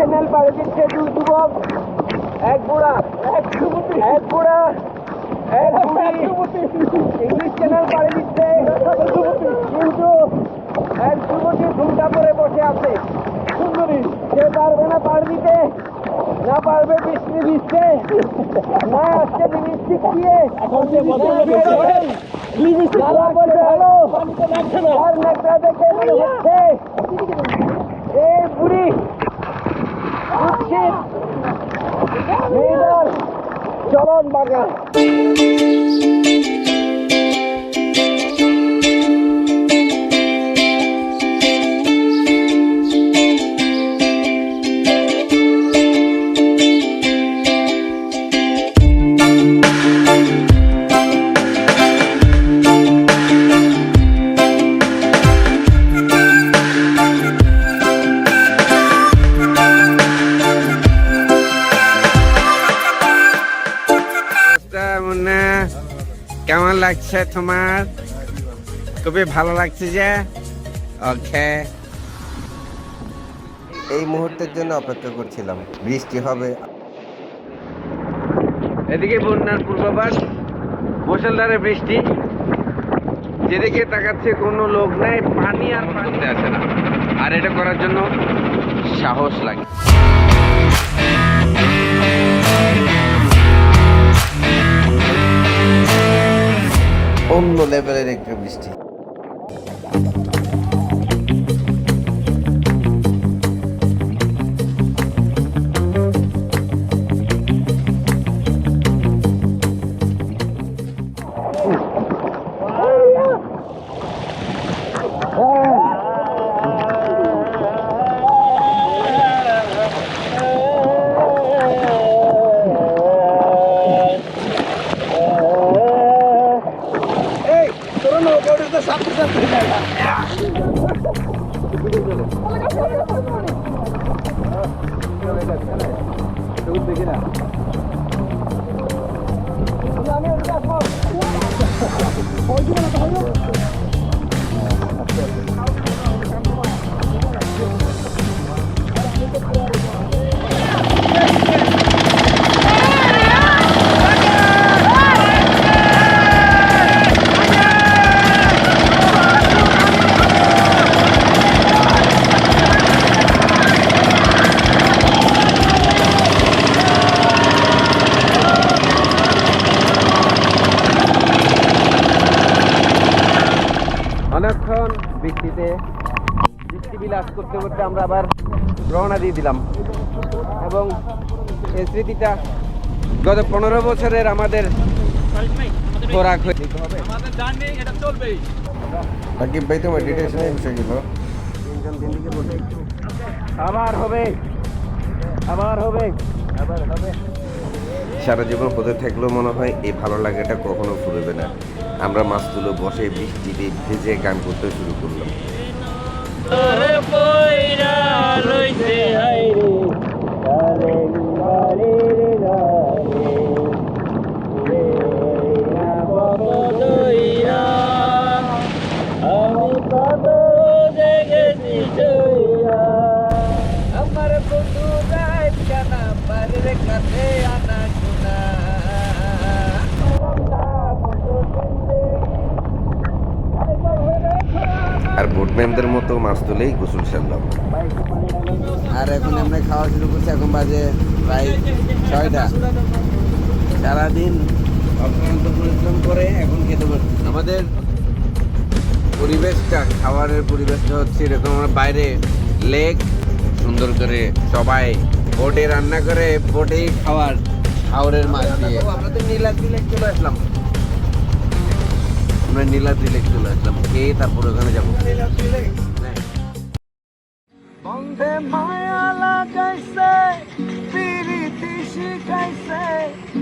Channel পাড়ে দিচ্ছে দুই যুবক। এক বুড়া এক যুবতী। এক বুড়া এক বুড়ি। ইংলিশ চ্যানেল পাড়ে দিচ্ছে। কিন্তু এক যুবতী ঘুমটা পরে বসে আছে। সুন্দরী। সে পারবে না পাড় দিতে না পারবে বৃষ্টি দিচ্ছে না আজকে লিপস্টিক দিয়ে আর নেকড়া দেখে এই বুড়ি উচিত মেয়েদের চলন বাগান লাগছে তোমার? খুবই ভালো লাগছে যে? ওকে এই মুহূর্তের জন্য অপেক্ষা করছিলাম। বৃষ্টি হবে। এদিকে বন্যার পূর্বাভাস মুসলধারে বৃষ্টি। যেদিকে তাকাচ্ছে কোনো লোক নাই পানি আর পানিতে আসে না আর এটা করার জন্য সাহস লাগে। অন্য লেভেলের একটা বৃষ্টি। Pode mandar, não? বৃষ্টিতে বৃষ্টি বিলাস করতে করতে আমরা আবার রওনা দিয়ে দিলাম। এবং এই স্মৃতিটা গত পনেরো বছরের আমাদের খোরাক হয়ে সাকিব ভাই তোমার ডিটেশনে এসে গেল আবার হবে আবার হবে আবার হবে। সারা জীবন হতে থাকলেও মনে হয় এই ভালো লাগাটা কখনো ফুরবে না। আমরা মাছ তুলো বসে বৃষ্টিতে ভেজে গান করতে শুরু করলাম। আমার বোটম্যানদের মতো মাছ তুলেই গোসল সারলাম। আর এখন আমরা খাওয়া শুরু করছি এখন বাজে প্রায় ছয়টা। সারাদিন অক্লান্ত পরিশ্রম করে এখন খেতে পারছি। আমাদের পরিবেশটা খাবারের পরিবেশটা হচ্ছে এরকম আমরা বাইরে লেক সুন্দর করে সবাই বোটে রান্না করে বোটেই খাওয়ার হাওড়ের মাছ দিয়ে। আমরা তো নীলাদ্রি লেক চলে আসলাম। আমরা নীলাদ্রি লেক চলে আসলাম। খেয়ে তারপর ওখানে যাব। বন্ধে মায়া লাগাইছে, পিরিতি শিখাইছে।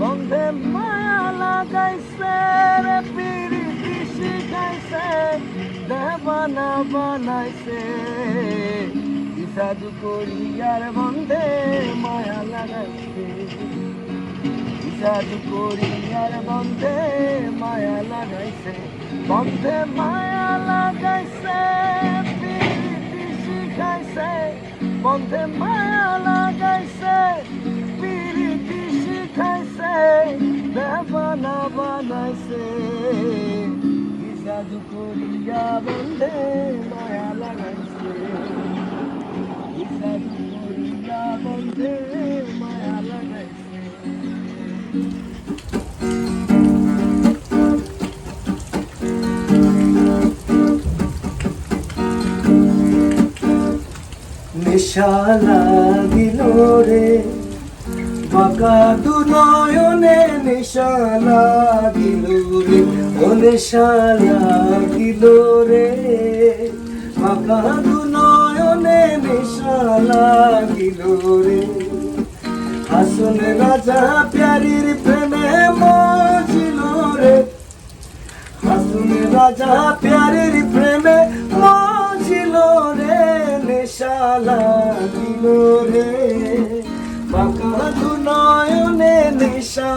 বন্ধে মায়া লাগাইছে রে, পিরিতি শিখাইছে। দেবানা বানাইছে। কি সাধু করি আর বন্ধে মায়া লাগাইছে। কি জাদু করি আর বন্ধে মায়া লাগাইছে। বন্ধে মায়া লাগাইছে, প্রীতি শিখাইছে। বন্ধে মায়া লাগাইছে, প্রীতি শিখাইছে দেবানা বানাইছে। ইসাদু করিয়া বন্ধে মায়া লাগাইছে। ইসাদু করিয়া বন্ধে মায়া লাগাইছে। নেশা লাগিল রে। বাঁকা দু নয়নে নেশা লাগিল রে। ও নেশা লাগিল রে। বাঁকা দু নয়নে নেশা লাগিল রে। হাসন রাজা প্যারির প্রেমে মজিল রে। হাসুন রাজা প্যারের প্রেমে নেশা দিল রে। বাঁকা দু নয়নে নেশা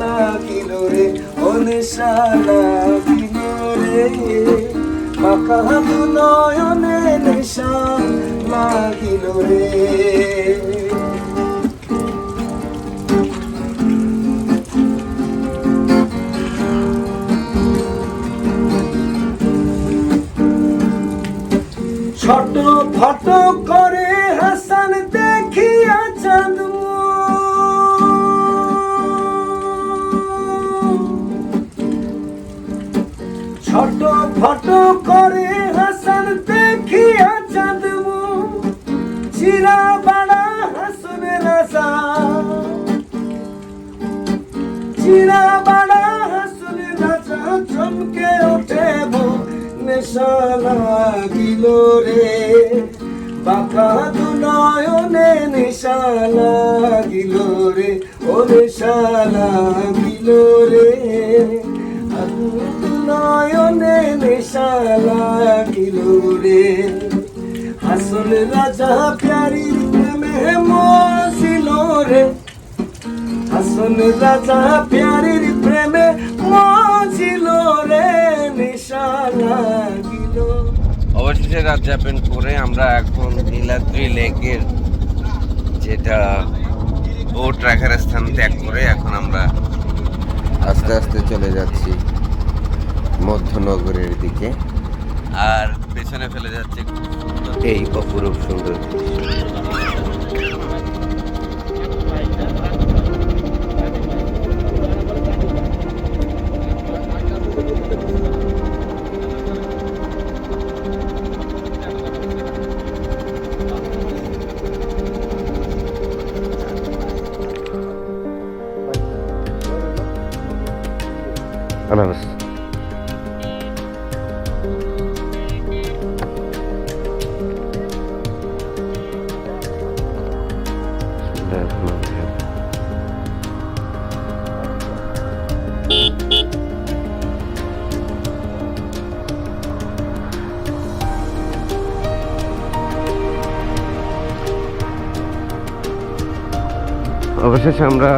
লাগিল রে। ও নেশা লাগিল রে। বাঁকা দু নয়নে নেশা লাগিল রে। ছোট ফট করে হাসান দেখিয়া চাঁদ ছোট ফট করে হাসান দেখিয়া চাঁদ চিরা বাড়া হাসন রাজা চিরা বাড়া হাসন রাজা চমকে ওঠে বউ। নেশা লাগিল রে। বাঁকা দু নয়নে নেশা লাগিল রে। ও নেশা লাগিল রে। নয়নে নেশা লাগিল রে। হাসন রাজা প্যারির প্রেমে মজিল রে। হাসন রাজা প্যারির অবশেষে রাত যাপন করে আমরা এখন নীলাদ্রি লেকের যেটা বোট রাখার স্থান ত্যাগ করে এখন আমরা আস্তে আস্তে চলে যাচ্ছি মধ্যনগরের দিকে। আর পেছনে ফেলে যাচ্ছে এই অপরূপ সুন্দর অবশেষে আমরা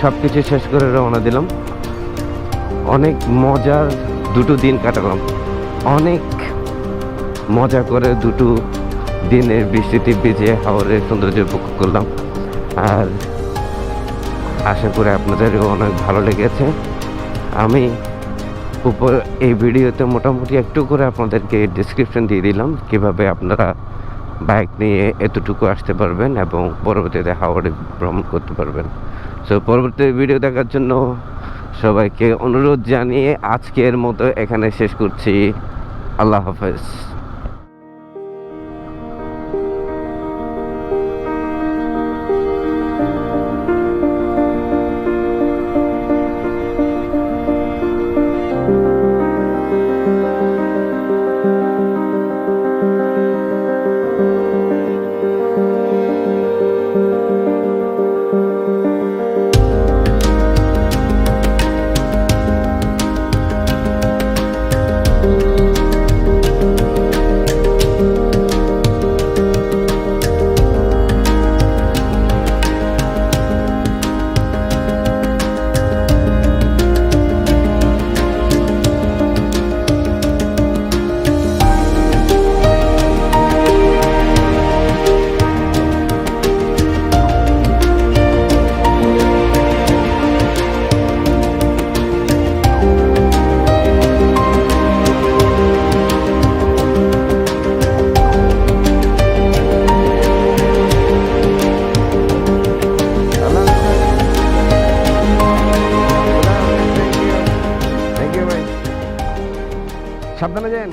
সব কিছু শেষ করে রওনা দিলাম। অনেক মজার দুটো দিন কাটালাম। অনেক মজা করে দুটো দিনের বৃষ্টিতে ভিজে হাওড়ের সৌন্দর্য উপভোগ করলাম। আর আশা করি আপনাদেরও অনেক ভালো লেগেছে। আমি উপর এই ভিডিওতে মোটামুটি একটু করে আপনাদেরকে ডিসক্রিপশন দিয়ে দিলাম কীভাবে আপনারা বাইক নিয়ে এতটুকু আসতে পারবেন এবং পরবর্তীতে হাওড়ে ভ্রমণ করতে পারবেন। সো পরবর্তী ভিডিও দেখার জন্য সবাইকে অনুরোধ জানিয়ে আজকের মতো এখানে শেষ করছি। আল্লাহ হাফেজ। সাবধানে যান।